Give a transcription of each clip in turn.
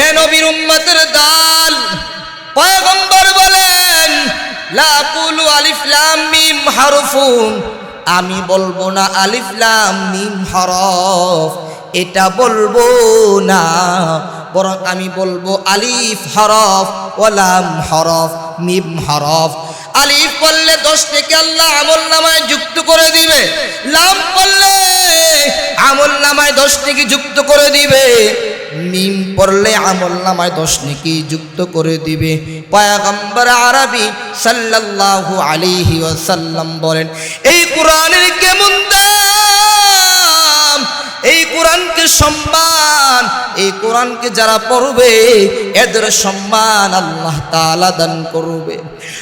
এ নবীর উম্মতের দল। পয়গম্বর বলেন, লা কুলু আলিফ লাম মিম আমি বলব না আলিফ লাম মিম হরফ, এটা বলব না। বরং আমি বলব আলিফ হরফ ওলাম হরফ, মিম হরফ। আলিফ বললে দশ থেকে আল্লাহ আমল নামায় যুক্ত করে দিবে। লাম বললে আমল নামায় দশ থেকে যুক্ত করে দিবে। মিম পড়লে আমল নামায় দশ নেকি যুক্ত করে দিবে পয়াগম্বর আরবি সাল্লাল্লাহু আলাইহি ওয়াসাল্লাম বলেন এই কোরআনের কেমন দাম এই কোরআনকে সম্মান এই কোরআনকে যারা পড়বে এদের সম্মান আল্লাহ তাআলা দান করবে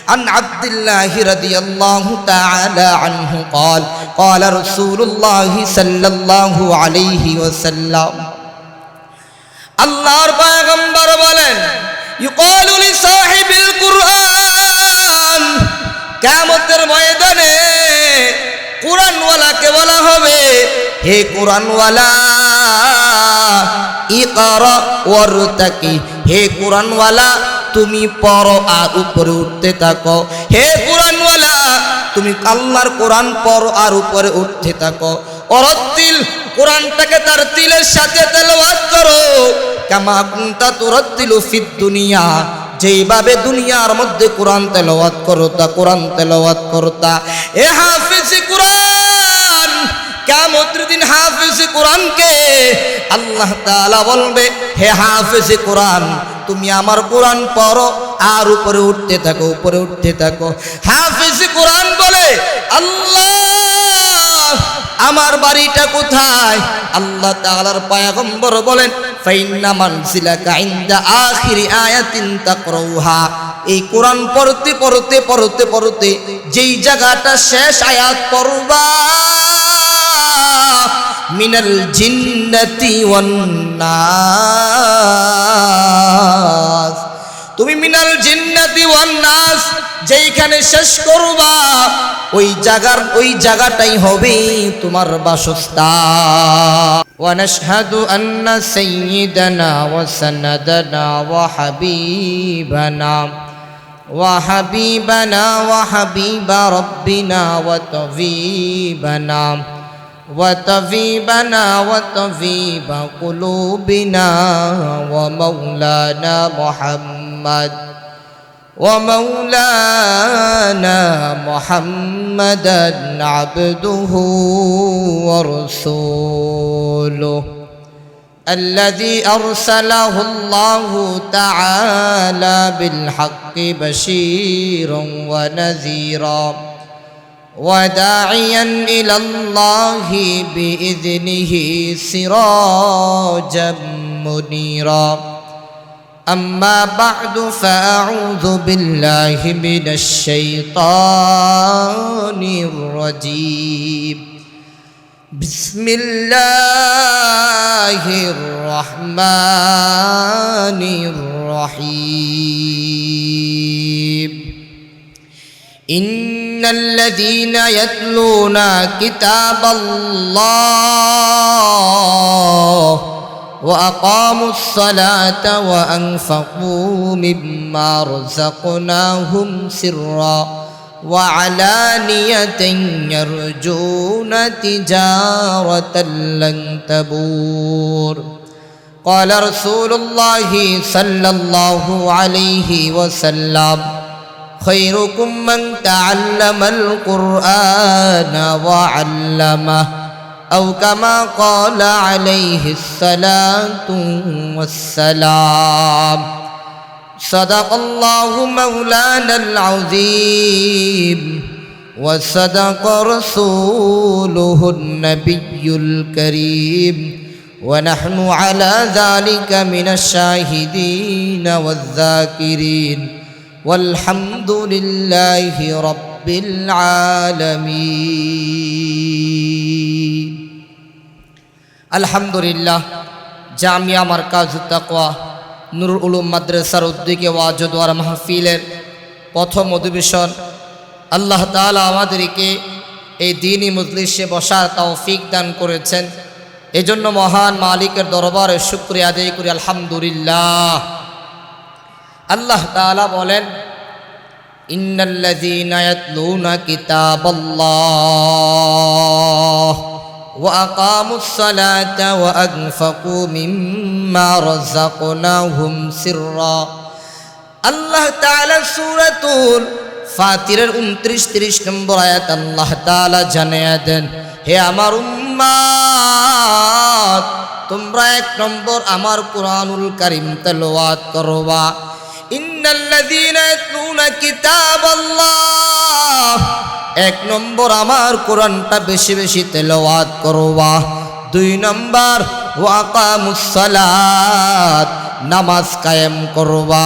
আন আব্দুল্লাহ রাদিয়াল্লাহু তাআলা আনহু قال قال رسول الله صلى الله عليه وسلم আল্লাহর পয়গম্বর বলেন, ইউকালু লি সাহিবিল কুরআন। কিয়ামতের ময়দানে কোরআনওয়ালাকে বলা হবে, হে কোরআনওয়ালা, ইকরা ওয়ারতাকি। হে কোরআনওয়ালা, তুমি পড়ো আর উপরে উঠতে থাকো। হে কোরআনওয়ালা, তুমি আল্লাহর কোরআন পড়ো আর উপরে উঠতে থাকো। অরত্তিল কোরআনটাকে তার তিলের সাথে তেলাওয়াত করো। কামা কুনতা তুরাত্তিলু ফিদ দুনিয়া। যেইভাবে দুনিয়ার মধ্যে কোরআন তেলাওয়াত করতা, কোরআন তেলাওয়াত করতা। এ হাফিজ কোরআন, কিয়ামতের দিন হাফিজ কোরআনকে আল্লাহ তাআলা বলবে, হে হাফিজ কোরআন, তুমি আমার কোরআন পড়ো, আর উপরে উঠতে থাকো, উপরে উঠতে থাকো। হাফিজ কোরআন বলে, আল্লাহ আমার বাড়িটা কোথায়? আল্লাহ তাআলার পয়গম্বর বলেন, ফাইন্না মানসিলাকা ইনদা আখিরি আয়াতিন তাকরাউহা। এই কোরআন পড়তে পড়তে পড়তে পড়তে যেই জায়গাটা শেষ আয়াত পড়বা, মিনাল জিন্নাতি ওয়ান নাস। তুমি মিনাল জিন্নাতি ওয়ান নাস যেইখানে শেষ করবা ওই জায়গার ওই জায়গাটাই হবে তোমার বাসস্থান ونشهد أن سيدنا وسندنا وحبيبنا وحبيبنا وحبيب ربنا وطبيبنا وطبيبنا وطبيب قلوبنا ومولانا محمد ومولانا محمدا عبده ورسوله الذي أرسله الله تعالى بالحق بشيرا ونذيرا وداعيا إلى الله بإذنه سراجا منيرا أما بعد فأعوذ بالله من الشيطان الرجيم. بسم الله الرحمن الرحيم. إن الذين يتلون كتاب الله وأقاموا الصلاة وأنفقوا مما رزقناهم سرا وعلانية يرجون تجارة لن تبور. قال رسول الله صلى الله عليه وسلم خيركم من تعلم القرآن وعلمه أو كما قال عليه الصلاة والسلام. صدق الله مولانا العظيم. وصدق رسوله النبي الكريم. ونحن على ذلك من الشاهدين والذاكرين. والحمد لله رب العالمين. আলহামদুলিল্লাহ, জামিয়া মার্কাজ তাকওয়া নুরুল উলুম মাদ্রাসার উদ্যোগে ওয়াজদওয়ার মাহফিলের প্রথম অধিবেশন। আল্লাহ তাআলা আমাদেরকে এই দিনই মজলিসে বসার তৌফিক দান করেছেন। এজন্য মহান মালিকের দরবারে শুক্রিয়া আদায় করি, আলহামদুলিল্লাহ। আল্লাহ তাআলা বলেন, ইন্নাল্লাযীনা ইয়াতলুনা কিতাবাল্লাহ। وأقاموا الصلاة وأنفقوا مما رزقناهم سرًّا আল্লাহ তাআলা সূরাতুল ফাতিরের 29 30 নম্বর আয়াত আল্লাহ তাআলা জানিয়ে দেন হে আমার উম্মাত তোমরা এক নম্বর আমার কোরআনুল কারীম তেলাওয়াত করবা ইন্নাল্লাযীনা ইয়াতলুনা কিতাবাল্লাহ এক নম্বর, আমার কোরআনটা বেশি বেশি তেলাওয়াত করবা দুই নম্বর ওয়াকামুস সালাত নামাজ কায়েম করবা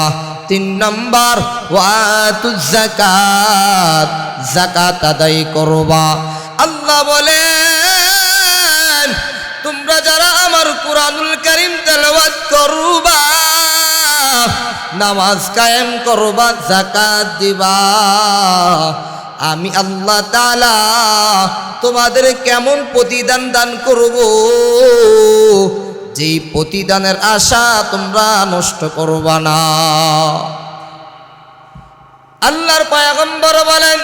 তিন নম্বর ওয়াতু জাকাত জাকাত আদায় করবা আল্লাহ বলেন, তোমরা যারা আমার কোরআনুল কারীম তেলাওয়াত করবা নামাজ কায়েম করবা জাকাত দিবা। আমি আল্লাহ তাআলা তোমাদের কেমন প্রতিদান দান করব? যেই প্রতিদানের আশা তোমরা নষ্ট করবা না। আল্লাহর পয়গম্বর বলেন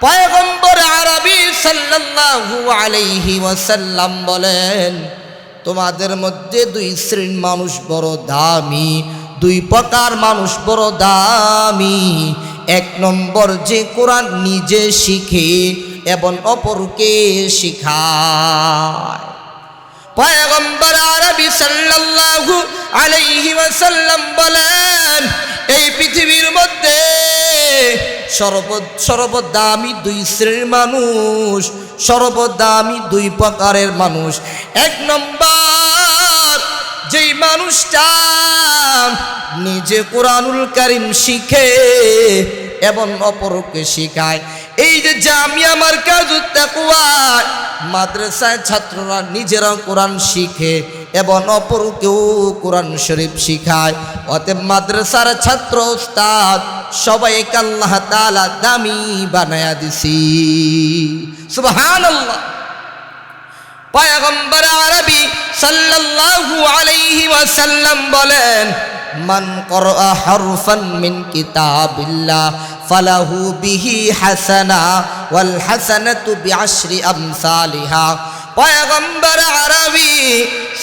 পয়গম্বর সাল্লাল্লাহু আলাইহি ওয়াসাল্লাম বলেন, তোমাদের মধ্যে দুই শ্রেণির মানুষ বড় দামি, দুই প্রকার মানুষ বড় দামি। এক নম্বর যে কোরআন নিজে শিখে এবং অপরকে শিখায়। পয়গম্বর আরবি সাল্লাল্লাহু আলাইহি ওয়াসাল্লাম বলেন, এই পৃথিবীর মধ্যে সর্ব সর্বদামি দুই শ্রেণির মানুষ, সর্বদামি দুই প্রকারের মানুষ। এক নম্বর, যেই মানুষটা নিজে কোরআনুল কারিম শিখে এবং অপরকে শিখায় এই যে জামিয়া কাজ মাদ্রাসায় ছাত্ররা নিজেরা কোরআন শিখে এবং অপরকেও কোরআন শরীফ শিখায়। অতএব মাদ্রাসার ছাত্র উস্তাদ সবাই কাল্লাহ তালা দামি বানায়া দিছি। সুবহানাল্লাহ। পয়গম্বর আরবি সাল্লাল্লাহু আলাইহি ওয়াসাল্লাম বলেন, মান করা হরফান মিন কিতাবিল্লাহ, ফালাহু বিহি হাসানা ওয়াল হাসানাতু বিআশরি আমসালিহা। পয়গম্বর আরবি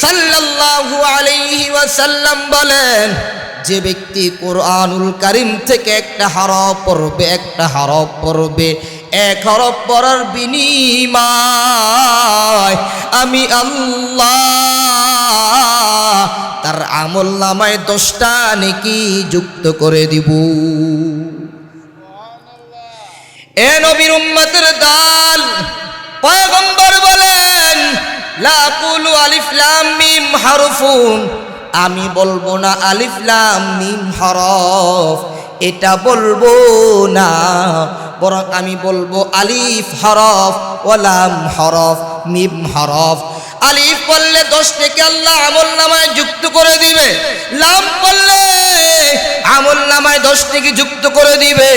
সাল্লাল্লাহু আলাইহি ওয়াসাল্লাম বলেন, যে ব্যক্তি কোরআনুল কারিম থেকে একটা হরফ পড়বে, একটা হরফ পড়বে এক হরফ পড়ার বিনিময় আমি আল্লাহ। তার আমল নামায় দশটা নেকি যুক্ত করে দিব। এ নবীর উম্মতের দল, পয়গম্বর বলেন, লা কুলু আলিফ লাম মিম হারফুন। আমি বলব না আলিফ লাম মিম হরফ, এটা বলব না বরং আমি বলব আলিফ হরফ ওলাম হরফ, মিম হরফ। আলিফ পড়লে দশ থেকে আল্লাহ আমল নামায় যুক্ত করে দিবে। লাম পড়লে আমল নামায় দশ থেকে যুক্ত করে দিবে।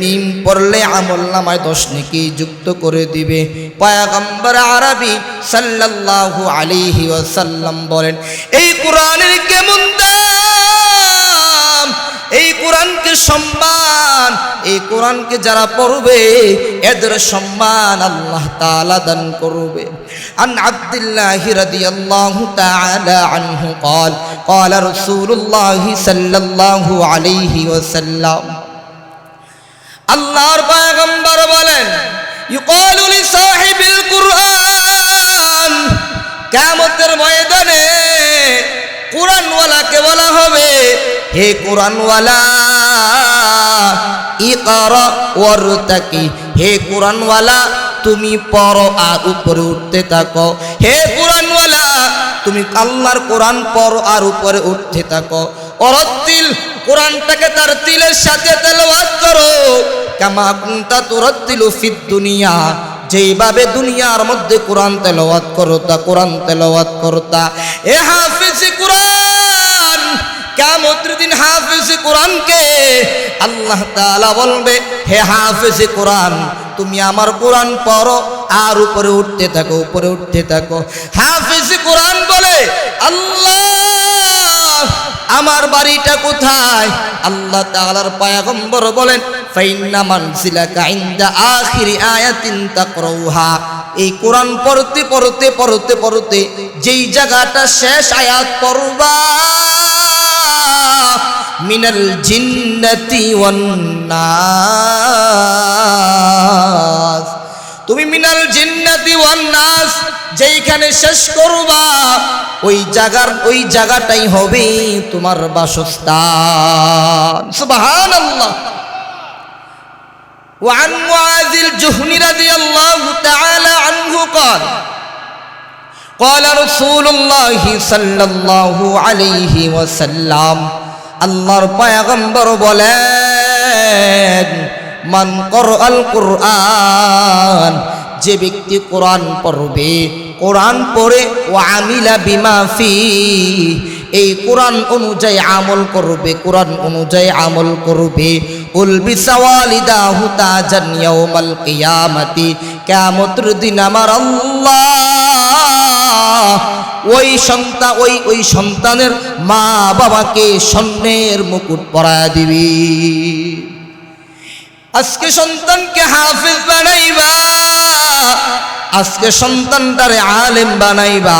মিম পড়লে আমল নামায় দশ নাকি যুক্ত করে দিবে। পয়াগম্বর আরবি সাল্লাল্লাহু আলাইহি ওয়াসাল্লাম বলেন, এই কোরআনের কেমন এই কোরআনকে সম্মান এই কোরআনকে যারা পড়বে এদের সম্মান আল্লাহ তাআলা দান করবে আন আব্দুল্লাহ রাদিয়াল্লাহু তাআলা আনহু قال قال رسول الله صلى الله عليه وسلم আল্লাহর পয়গম্বর বলেন ইউকালু লিসাহিবিল কুরআন কিয়ামতের ময়দানে কোরআনওয়ালাকে বলা হবে হে কোরআনওয়ালা ওয়ারতাকি। হে কোরআনওয়ালা, তুমি পড়ো আর উপরে উঠতে থাকো। হে কোরআনওয়ালা, তুমি আল্লাহর কোরআন পড়ো আর উপরে উঠতে থাকো। অরত্তিল, কোরআনটাকে তার তিলের সাথে তেলাওয়াত করো। কামা কুনতা তুরাত্তিলু ফিদ দুনিয়া। যেইভাবে দুনিয়ার মধ্যে কোরআন তেলাওয়াত করতা, কোরআন তেলাওয়াত করতা। এ হাফিজ কোরআন! কিয়ামতের দিন হাফিজ কোরআনকে আল্লাহ তাআলা বলবে, হে হাফেজে কোরআন, তুমি আমার কোরআন পড়ো, আর উপরে উঠতে থাকো, উপরে উঠতে থাকো। হাফেজে কোরআন বলে, আল্লাহ, আমার বাড়িটা কোথায়? আল্লাহ তাআলার পয়গম্বর বলেন ফাইন্না মানসিলাকা ইনদা আখিরি আয়াতিন তাকরাউহা। এই কোরআন পড়তে পড়তে পড়তে পড়তে যেই জায়গাটা শেষ আয়াত পড়বা মিনাল জিন্নাতি ওয়ান নাস তুমি মিনাল জিন্নাতি ওয়ান নাস যেইখানে শেষ করবা ওই জায়গার ওই জায়গাটাই হবে তোমার বাসস্থান সুবহানাল্লাহ وعن معاذ الجهني رضي الله تعالى عنه قال قال رسول الله صلى الله عليه وسلم আল্লাহর পয়গম্বর বলেন মান করআল কুরআন যে ব্যক্তি কোরআন পড়বে কোরআন পড়ে ও আমিলা বিমা ফি এই কোরআন অনুযায়ী আমল করবে কোরআন অনুযায়ী আমল করবে উলবি সাওয়ালিদাহু তাজান ইয়াউমাল কিয়ামাতি কিয়ামতের দিন আমার আল্লাহ ওই সন্তান ওই ওই সন্তানের মা বাবাকে স্বর্ণের মুকুট পরায় দিবি। আজকে সন্তানকে হাফিজ বানাইবা, আজকে সন্তানটারে আলেম বানাইবা।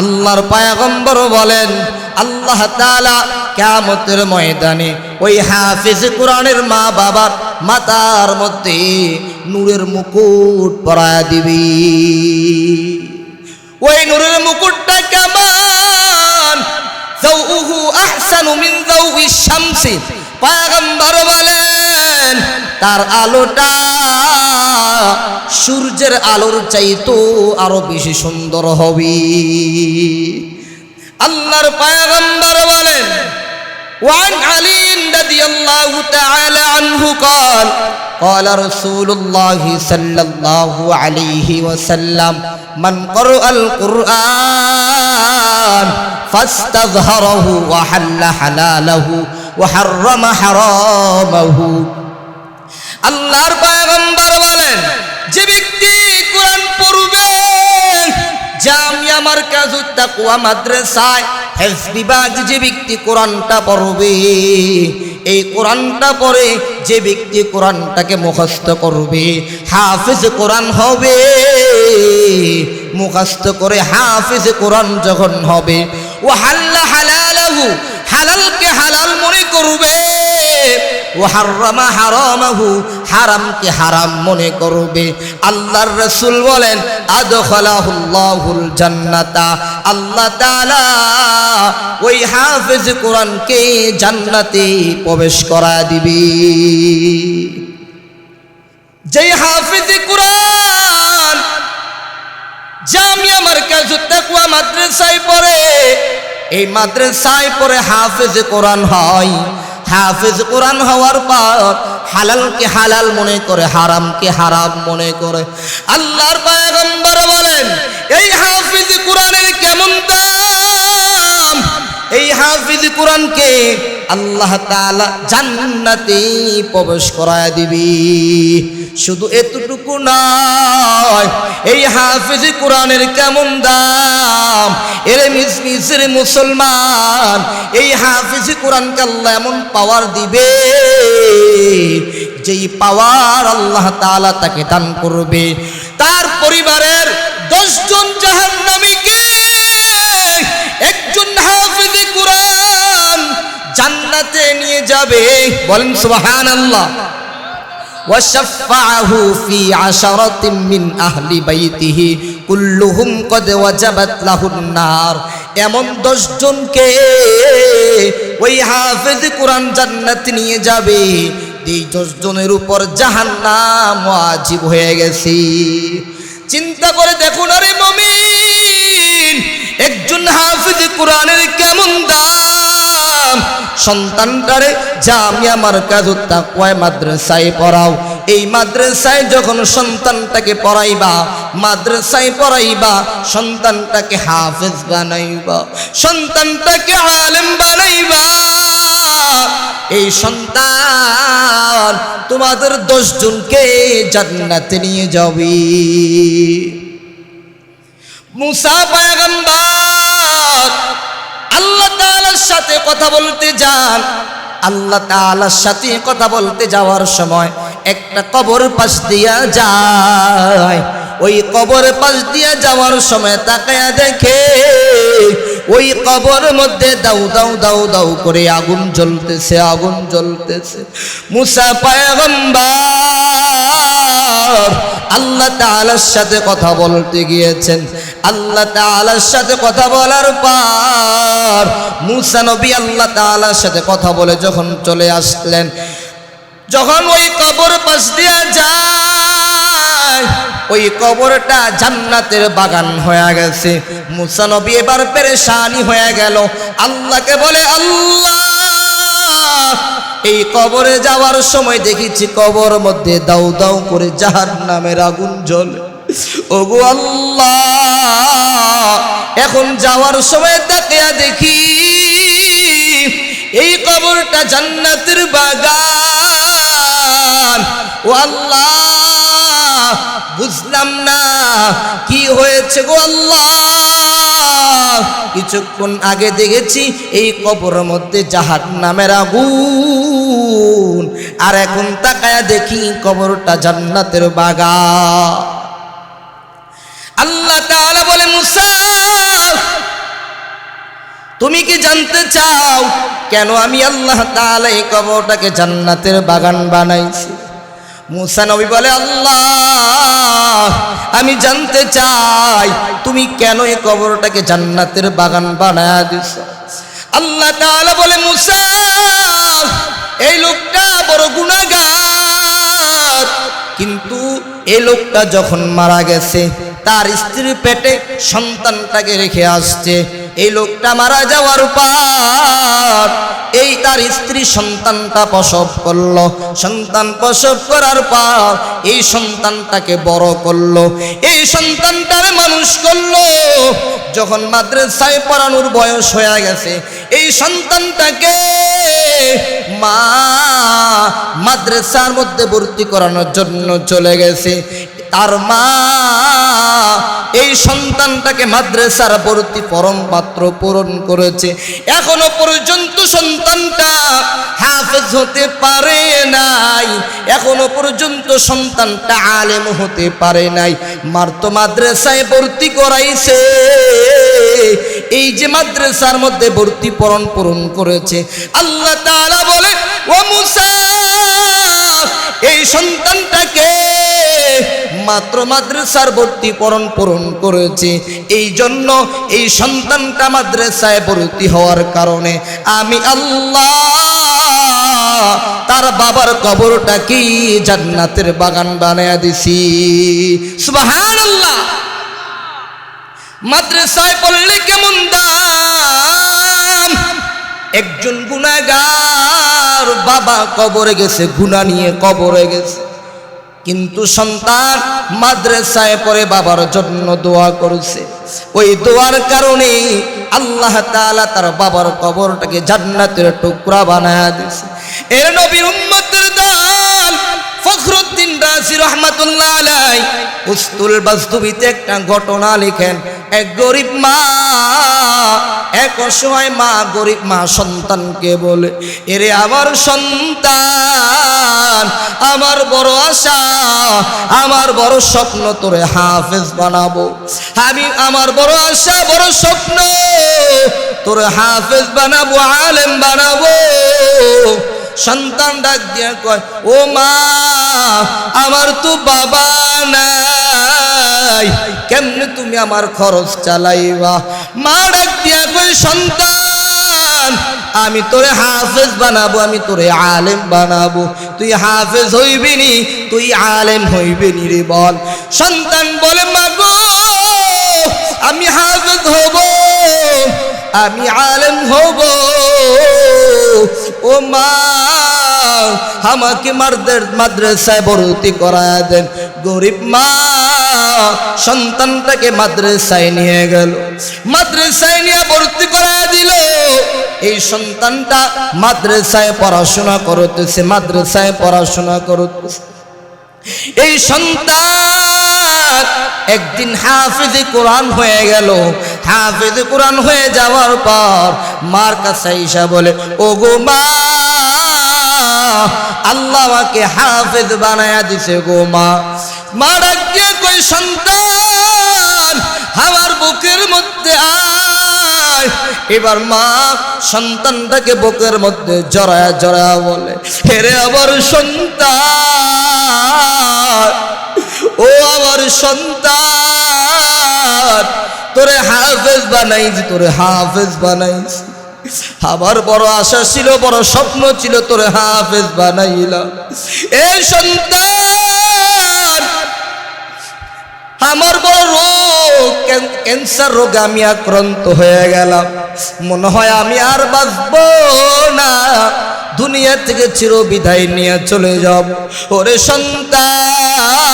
আল্লাহর পায়গম্বর বলেন, আল্লাহ তাআলা কিয়ামতের ময়দানে ওই হাফিজ কোরআনের মা বাবার মাতার মধ্যে নূরের মুকুট পরায় দিবি। ওই নুরের মুকুটটা কেমন? যাউহু আহসানু মিন যাউই শামসি। পয়গম্বর বলেন, তার আলোটা সূর্যের আলোর চাইতো আরও বেশি সুন্দর হবে। আল্লাহর পয়গম্বর বলেন وعن علي رضي الله تعالى عنه قال قال رسول الله صلى الله عليه وسلم من قرأ القرآن فاستظهره وحل حلاله وحرم حرامه আল্লাহর পয়গম্বর বলেন যে ব্যক্তি কোরআন পড়বে জামিয়া মার্কাজুত তাকওয়া মাদ্রাসায় হেফজ বিভাগ যে ব্যক্তি কোরআনটা পড়বে, এই কোরআনটা পড়ে যে ব্যক্তি কোরআনটাকে মুখস্থ করবে, হাফিজ কোরআন হবে। মুখস্থ করে হাফিজ কোরআন যখন হবে, ও হাল্লা হালালাহু, হালালকে হালাল মনে করবে, ও হারামা হারামাহু হারামকে হারাম মনে করবে। আল্লাহর রসুল বলেন, আদখালাহুল্লাহুল জান্নাতা। আল্লাহ তাআলা ওই হাফেজ কোরআনকে জান্নাতে প্রবেশ করা দিবে। যেই হাফেজ কোরআন জামিয়া মার্কাজুত তাকওয়া মাদ্রাসায় পড়ে, এই মাদ্রাসায় পড়ে হাফেজ কোরআন হয়। হাফেজ কোরআন হওয়ার পর হালালকে হালাল মনে করে, হারামকে হারাম মনে করে। আল্লাহর পয়গম্বর বলেন, এই হাফিজ কোরআনের কেমন দাম? এই হাফিজ কোরআনকে আল্লাহ তাআলা জান্নাতে প্রবেশ করায় দিবি। শুধু এতটুকু নয়, এই হাফিজ কোরআনের কেমন দাম? এরে মিসমিসের মুসলমান, এই হাফিজ কোরআনকে আল্লাহ এমন পাওয়ার দিবে, যেই পাওয়ার আল্লাহ তাআলা তাকে দান করবে। তার পরিবারের দশজন জাহান্নামীকে একজন হাফিজ কোরআন জান্নাতে নিয়ে যাবে। বলেন সুবহানাল্লাহ। وشفعه في عشرة من أهل بيته كلهم قد وجبت له النار এমন দশ জনকে ওই হাফেজ কোরআন জান্নাত নিয়ে যাবে এই দশ জনের উপর জাহান্নাম ওয়াজিব হয়ে গেছে চিন্তা করে দেখুন আরে মমিন একজন হাফিজ কোরআনের কেমন দাম সন্তানটারে জামিয়া মার্কাজ তাকওয়ায় মাদ্রাসায় পড়াও। এই মাদ্রাসায় যখন সন্তানটাকে পড়াইবা, মাদ্রাসায় পড়াইবা, সন্তানটাকে হাফেজ বানাইবা, সন্তানটাকে আলেম বানাইবা। এই সন্তান তোমাদের দশ জনকে জান্নাতে নিয়ে যাবে। মুসা পায়গম্বর আল্লাহ তাআলার সাথে কথা বলতে যান। আল্লাহ তাআলার সাথে কথা বলতে যাওয়ার সময় একটা কবর পাশ দিয়া যায়। ওই কবর পাশ দিয়া যাওয়ার সময় তাকায়া দেখে ওই কবর মধ্যে দাউ দাউ দাউ দাউ করে আগুন জ্বলতেছে আগুন জ্বলতেছে। মুসা পায়গম্বর আল্লাহ তাআলার সাথে কথা বলতে গিয়েছেন। আল্লাহ তাআলার সাথে কথা বলার পর মুসা নবী আল্লাহ তাআলার সাথে কথা বলে যখন চলে আসলেন, যখন ওই কবর পাশ দিয়া যায়, ওই কবরটা জান্নাতের বাগান হয়ে গেছে। মুসানবী এবার পেরেশানি হয়ে গেল। আল্লাহকে বলে, আল্লাহ! এই কবরে যাওয়ার সময় দেখেছি কবর মধ্যে দাউ দাউ করে জাহার নামের আগুন জ্বলে। ওগো আল্লাহ, এখন যাওয়ার সময় তাকিয়া দেখি, এই কবরটা জান্নাতের বাগান। ও আল্লাহ, বুঝলাম না কি হয়েছে গো আল্লাহ। কিছুক্ষণ আগে দেখেছি এই কবর মধ্যে জাহার নামের আগুন। আর এখন তাকায়া দেখি কবরটা জান্নাতের বাগান। আল্লাহ বলে, মুসা, তুমি কি জানতে চাও কেন আমি আল্লাহ তাআলা এই কবরটাকে জান্নাতের বাগান বানাইছি? মুসা নবী বলে, আল্লাহ, আমি জানতে চাই, তুমি কেন এই কবরটাকে জান্নাতের বাগান বানায় দিছ? আল্লাহ তাআলা বলে, মুসা, এই লোকটা বড় গুনাহগার। কিন্তু এই লোকটা যখন মারা গেছে, তার স্ত্রীর পেটে সন্তানটাকে রেখে আসছে। এই লোকটা মারা যাওয়ার পর এই তার স্ত্রী সন্তানটা প্রসব করল। সন্তান প্রসব করার পর এই সন্তানটাকে বড় করল। এই সন্তানটারে মানুষ করল। যখন মাদ্রাসায় পড়ানোর বয়স হয়ে গেছে, এই সন্তানটাকে মা মাদ্রাসার মধ্যে ভর্তি করানোর জন্য চলে গেছে। তার মা এই সন্তানটাকে মাদ্রাসার ভর্তি পরম পাত্র পূরণ করেছে। এখনও পর্যন্ত সন্তানটা হাফেজ হতে পারে নাই। এখনও পর্যন্ত সন্তানটা আলেম হতে পারে নাই। মার তো মাদ্রাসায় ভর্তি করাইছে। এই যে মাদ্রাসার মধ্যে ভর্তি পরণ পূরণ করেছে। আল্লাহ তাআলা বলে, ও মুসা, এই সন্তানটাকে মাত্র মাদ্রাসার ভর্তি পরণ পূরণ করেছে। এই জন্য এই সন্তানটা মাদ্রাসায় ভর্তি হওয়ার কারণে আমি আল্লাহ তার বাবার কবরটা কি জান্নাতের বাগান বানায় দিছি। সুবহানাল্লাহ। মাদ্রাসায় পড়লে কেমন দাম? একজন গুনাগার বাবা কবরে গেছে গুণা নিয়ে কবরে গেছে। কিন্তু সন্তান মাদ্রাসায় পরে বাবার জন্য দোয়া করছে। ওই দোয়ার কারণে আল্লাহ তাআলা তার বাবার কবরটাকে জান্নাতের টুকরা বানায় দিয়েছে। এর নবীর উম্মতের দল ফখরুদ্দিন রাজি রহমাতুল্লাহ আলাই উস্তুল বাস্তুবিতে একটা ঘটনা লিখেন। এক গরিব মা, এক অসহায় মা, গরিব মা সন্তানকে বলে, এরে আমার সন্তান, আমার বড় আশা, আমার বড় স্বপ্ন তোরে হাফেজ বানাবো। আমি আমার বড় আশা, বড় স্বপ্ন তোরে হাফেজ বানাবো, আলেম বানাবো। সন্তান ডাক দিয়া কয়, ও মা, আমার তো বাবা নাই। কেমনে তুমি আমার খরচ চালাইবা? মা ডাক দিয়া কয়, সন্তান, আমি তোরে হাফেজ বানাবো, আমি তোরে আলেম বানাবো। তুই হাফেজ হইবি নি, তুই আলেম হইবি নি রে বল। সন্তান বলে, মাগো, আমি হাফেজ হব, আমি আলেম হব। ও মা আমাকে মারদের মাদ্রাসায় ভর্তি করায় দেন। গরিব মা সন্তানটাকে মাদ্রাসায় নিয়ে গেল। মাদ্রাসায় নিয়ে ভর্তি করায় দিল। এই সন্তানটা মাদ্রাসায় পড়াশোনা করতেছে, মাদ্রাসায় পড়াশোনা করতেছে। এই সন্তান একদিন হাফিজ কোরআন হয়ে গেল। হাফিজ কোরআন হয়ে যাওয়ার পর মার কাছে ঈশা বলে ও গো মা আল্লাহ আমাকে হাফেজ বানায়া দিছে গো মা। মারা গিয়ে কই সন্তান? আমার বুকের মধ্যে আয়। এবার মা সন্তানটাকে বুকের মধ্যে জড়ায়া জড়ায়া বলে হেরে আবার সন্তান, ও আমার সন্তান, তোরে হাফেজ বানাইছি, তোরে হাফেজ বানাইছি। আমার বড় আশা ছিল, বড় স্বপ্ন ছিল তোরে হাফেজ বানাইলাম এ সন্তান, আমার বড় রোগ, ক্যান- ক্যান্সার রোগে আমি আক্রান্ত হয়ে গেলাম। মনে হয় আমি আর বাঁচব না। দুনিয়া থেকে চির বিদায় নিয়ে চলে যাব। ওরে সন্তান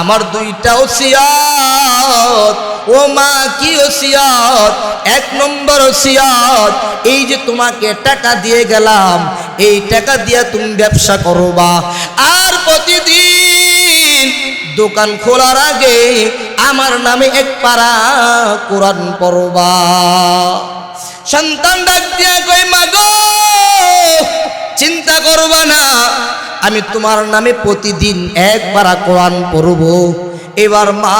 আমার দুইটা ওসিয়াত ও মা কি ওসিয়াত এক নম্বর ওসিয়াত এই যে তোমাকে টাকা দিয়ে গেলাম, এই টাকা দিয়ে তুমি ব্যবসা করবা। আর প্রতিদিন দোকান খোলার আগে আমার নামে এক পারা কোরআন পড়বা। সন্তান ডাক দিয়ে কই মাগো চিন্তা করবা না আমি তোমার নামে প্রতিদিন একবার কোরআন পড়ব। এবার মা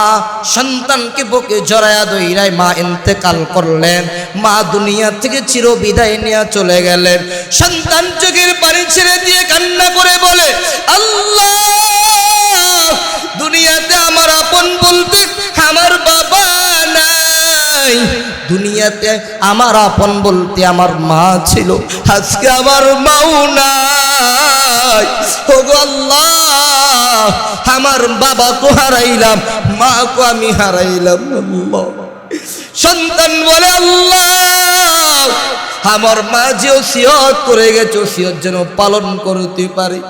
সন্তানকে বুকে জড়ায়া দইরায় মা ইন্তেকাল করলেন। মা দুনিয়া থেকে চির বিদায় নিয়ে চলে গেলেন। সন্তান চোখের পানি ছেড়ে দিয়ে কান্না করে বলে, আল্লাহ, দুনিয়াতে আমার আপন বলতে আমার বাবা নাই। দুনিয়াতে আমার আপন বলতে আমার মা ছিল। আজকে আমার মাও নাই। আল্লাহ, আমার বাবা তো হারাইলাম মা কো আমি হারাইলাম সন্তান বলে আল্লাহ, আমার মা যে ওসিয়ত করে গেছে, ওসিয়ত যেন পালন করতে পারি।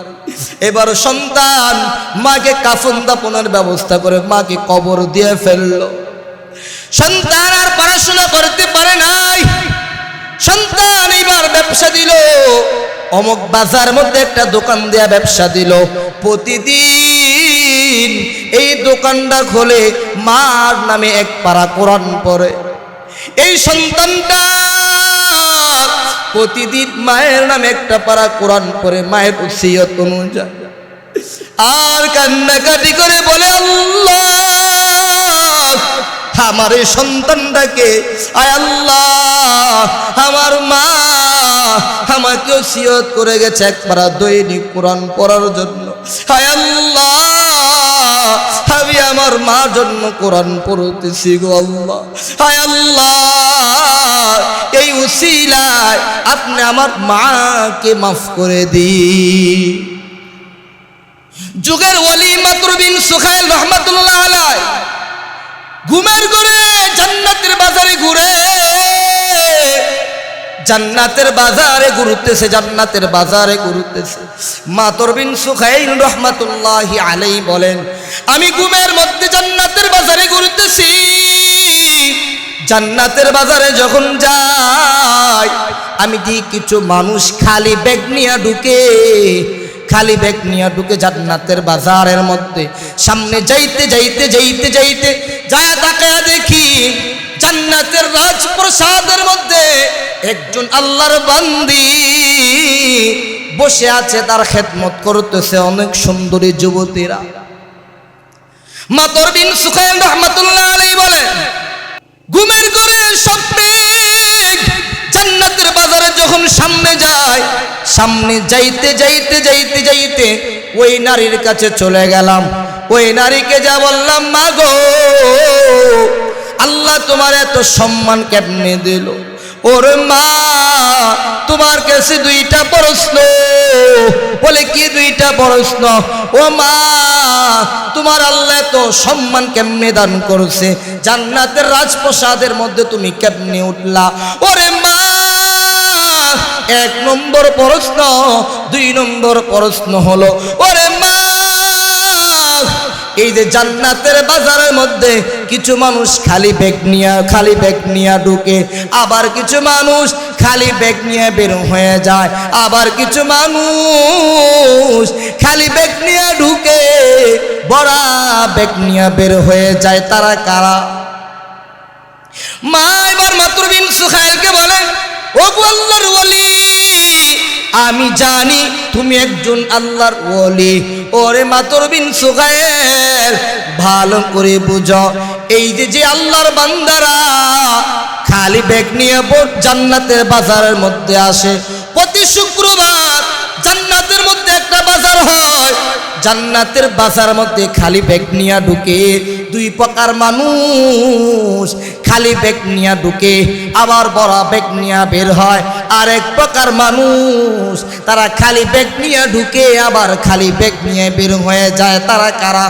এবার সন্তান মাকে কাফন দাপনের ব্যবস্থা করে মাকে কবর দিয়ে ফেলল। সন্তান আর পড়াশোনা করতে পারে নাই। সন্তান এবার ব্যবসা দিল। অমুক বাজার মধ্যে একটা দোকান দেয়া ব্যবসা দিল। প্রতিদিন এই দোকানটা খোলে, মার নামে এক পারা কোরআন পড়ে। এই সন্তানটা প্রতিদিন মায়ের নামে একটা পারা কোরআন পড়ে, মায়ের উসিয়ত অনুযায়ী। আর কান্নাকাটি করে বলে, আল্লাহ আমার সন্তানটাকে, আয় আল্লাহ, আমার মা আমাকে সিয়ত করে গেছে একবার দৈনিক কোরআন পড়ার জন্য। হায় আল্লাহ, আমি আমার মা জন্য কোরআন পড়তেছি গো আল্লাহ। হায় আল্লাহ, এই উসিলায় আপনি আমার মাকে মাফ করে দিন। যুগের ওয়ালি মাত্র বিন সুখাইল রহমাতুল্লাহ আলাই ঘুমের ঘুরে জান্নাতের বাজারে ঘুরে। জান্নাতের বাজারে ঘুরতেছে, জান্নাতের বাজারে ঘুরতেছে। মাতর বিন সুখাইল রহমাতুল্লাহ আলাই বলেন, আমি ঘুমের মধ্যে জান্নাতের বাজারে ঘুরতেছি। জান্নাতের বাজারে যখন যাই, আমি দেখি কিছু মানুষ খালি ব্যাগ নিয়ে ঢুকে। খালি ব্যাগ নিয়ে ঢুকে জান্নাতের বাজারের মধ্যে, সামনে যাইতে যাইতে যাইতে যাইতে যায় তাকায়া দেখি জান্নাতের রাজপ্রসাদের মধ্যে একজন আল্লাহর বান্দি বসে আছে, তার খেদমত করতেছে অনেক সুন্দরী যুবতীরা। মাতর বিন সুখাইন রহমতুল্লাহ আলী বলেন ঘুমের করে স্বপ্নে জান্নাতের বাজারে যখন সামনে যায় সামনে যাইতে যাইতে যাইতে যাইতে ওই নারীর কাছে চলে গেলাম। ওই নারীকে যা বললাম, মা গো, আল্লাহ তোমার এত সম্মান কেমনে দিল? ওরে মা তোমার কাছে দুইটা প্রশ্ন। বলে, কি দুইটা প্রশ্ন? ও মা, তোমার আল্লাহ তো সম্মান কেমনে দান করছে? জান্নাতের রাজপ্রসাদের মধ্যে তুমি কেমনে উঠলা? ওরে মা এক নম্বর প্রশ্ন, দুই নম্বর প্রশ্ন হলো, ওরে মা! এই যে জান্নাতের বাজারের মধ্যে কিছু মানুষ খালি ব্যাগ নিয়ে, খালি ব্যাগ নিয়ে ঢুকে, আবার কিছু মানুষ খালি ব্যাগ নিয়ে বের হয়ে যায়, আবার কিছু মানুষ খালি ব্যাগ নিয়ে ঢুকে, বড়া ব্যাগ নিয়ে বের হয়ে যায়, তারা কারা? মা, এবার মাত্র বিন সুখাইলকে বলে ও আল্লাহর ওলি, আমি জানি তুমি একজন আল্লাহর ওলি। ওরে মাতর বিন সুগায়ের, ভালো করে বুঝো, এই যে যে আল্লাহর বান্দারা খালি ব্যাগ নিয়ে বোট জান্নাতের বাজারের মধ্যে আসে। প্রতি শুক্রবার জান্নাতের মধ্যে একটা বাজার হয়। জান্নাতের বাজার মধ্যে খালি ব্যাগ নিয়ে ঢুকে দুই প্রকার মানুষ খালি ব্যাগ নিয়ে ঢুকে, আবার বড় ব্যাগ নিয়ে বের হয়। আর এক প্রকার মানুষ তারা খালি ব্যাগ নিয়ে ঢুকে, আবার খালি ব্যাগ নিয়ে বের হয়ে যায়। তারা কারা?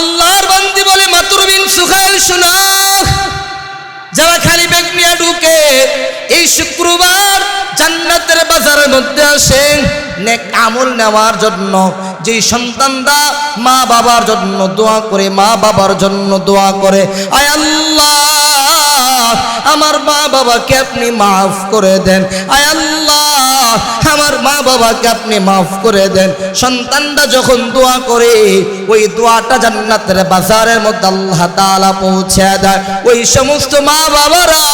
আল্লাহর বান্দি বলে মাতুরবিন সুখাইল শোনা। যারা খালি ব্যাগ নিয়ে ঢুকে, এই শুক্রবার জান্নাতের বাজারের মধ্যে আসে নেক আমল নেওয়ার জন্য। যেই সন্তানরা মা বাবার জন্য দোয়া করে মা বাবার জন্য দোয়া করে, আয় আল্লাহ! আমার মা বাবাকে আপনি মাফ করে দেন। আয় আল্লাহ, আমার মা বাবাকে আপনি মাফ করে দেন। সন্তানটা যখন দোয়া করে, ওই দোয়াটা জান্নাতের বাজারের মধ্যে আল্লাহ তাআলা পৌঁছে দেয়। ওই সমস্ত মা বাবারা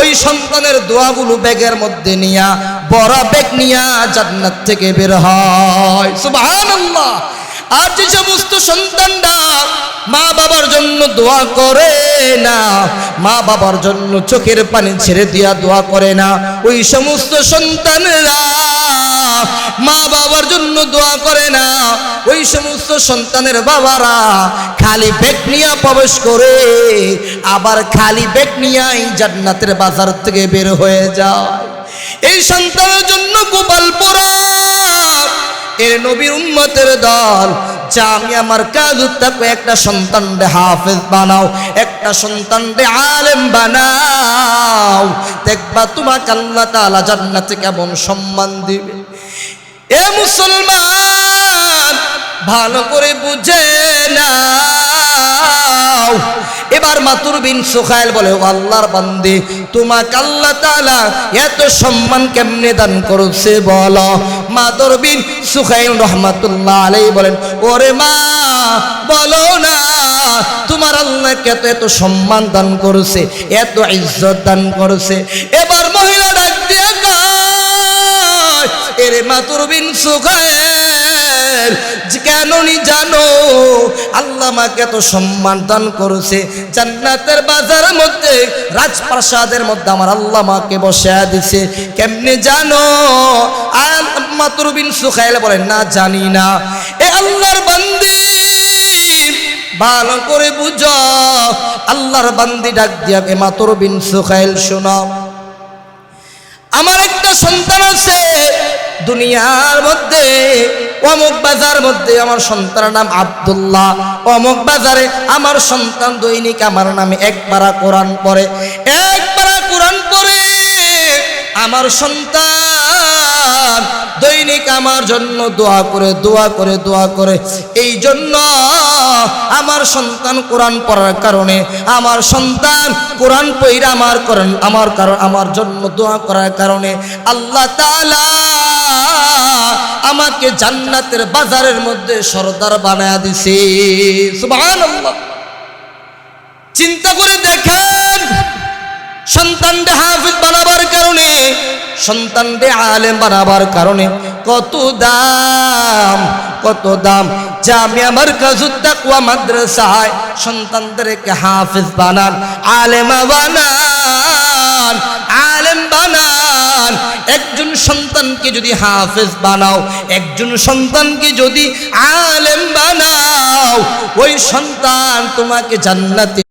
ওই সন্তানের দোয়াগুলো ব্যাগের মধ্যে নিয়া, বড় ব্যাগ নিয়া জান্নাত থেকে বের হয়। সুবহানাল্লাহ। আর যে সমস্ত সন্তানরা মা বাবার জন্য দোয়া করে না, মা বাবার জন্য চোখের পানি ছেড়ে দিয়া দোয়া করে না, ওই সমস্ত সন্তানরা মা বাবার জন্য দোয়া করে না, ওই সমস্ত সন্তানের বাবারা খালি বেগ নিয়ে প্রবেশ করে, আবার খালি বেগ নিয়ে জান্নাতের বাজার থেকে বের হয়ে যায়। এই সন্তানের জন্য গোপালপুরা এর নবীর উম্মতের দল। যা আমি আমার কাজ তাকে একটা সন্তান রে হাফেজ বানাও, একটা সন্তান রে আলেম বানাও। দেখবা তোমার আল্লাহ তালা জান্নাতে কেমন সম্মান দিবে। এ মুসলমান, ভালো করে বুঝে নাও এবার মাতুর বিন সুখাইল বলে আল্লাহর বান্দে, তোমাকে আল্লাহ তালা এত সম্মান কেমনে দান করছে বল? মাতুর বিন সুখাইল রহমাতুল্লাহ আলাইহি বলেন, ওরে মা, বলো না, তোমার আল্লাহকে এত এত সম্মান দান করছে, এত ইজ্জত দান করছে। এবার মহিলা ডাক দিয়ে এরে মাতুর বিন সুখাইল কেন নি জানো? আল্লাহ আমাকে এত সম্মান দান করেছে। জান্নাতের বাজারের মধ্যে, রাজপ্রাসাদের মধ্যে আমার আল্লাহ মাকে বসে দিছে। কেমনে জানো? মাতুর বিন সুখাইল বলেন, না, জানি না। এ আল্লাহর বান্দি, ভালো করে বুঝো। আল্লাহর বান্দি ডাক দিয়া, এ মাতুর বিন সুখাইল, শোনাও। আমার একটা সন্তান আছে। দুনিয়ার মধ্যে, অমুক বাজার মধ্যে আমার সন্তানের নাম আব্দুল্লাহ। অমুক বাজারে আমার সন্তান দৈনিক আমার নামে একবারা কোরআন পড়ে। একবারা কোরআন পড়ে, আমার সন্তান দৈনিক আমার জন্য দোয়া করে দোয়া করে দোয়া করে। এই জন্য আমার সন্তান কোরআন পড়ার কারণে, আমার সন্তান কোরআন পইরা আমার করেন, আমার কারণ, আমার জন্য দোয়া করার কারণে আল্লাহ তাআলা আমাকে জান্নাতের বাজারের মধ্যে সরদার বানায়া দিছে। চিন্তা করে দেখেন সন্তানকে হাফিজ বানাবার কারণে সন্তানকে আলেম বানাবার কারণে কত দাম কত দাম। জামিয়া মারকাজুত তাকওয়া মাদ্রাসায় সন্তানদেরকে হাফিজ বানান, আলেমা বানান, আলেম বানান। একজন সন্তানকে যদি হাফেজ বানাও, একজন সন্তানকে যদি আলেম বানাও, ওই সন্তান তোমাকে জান্নাতে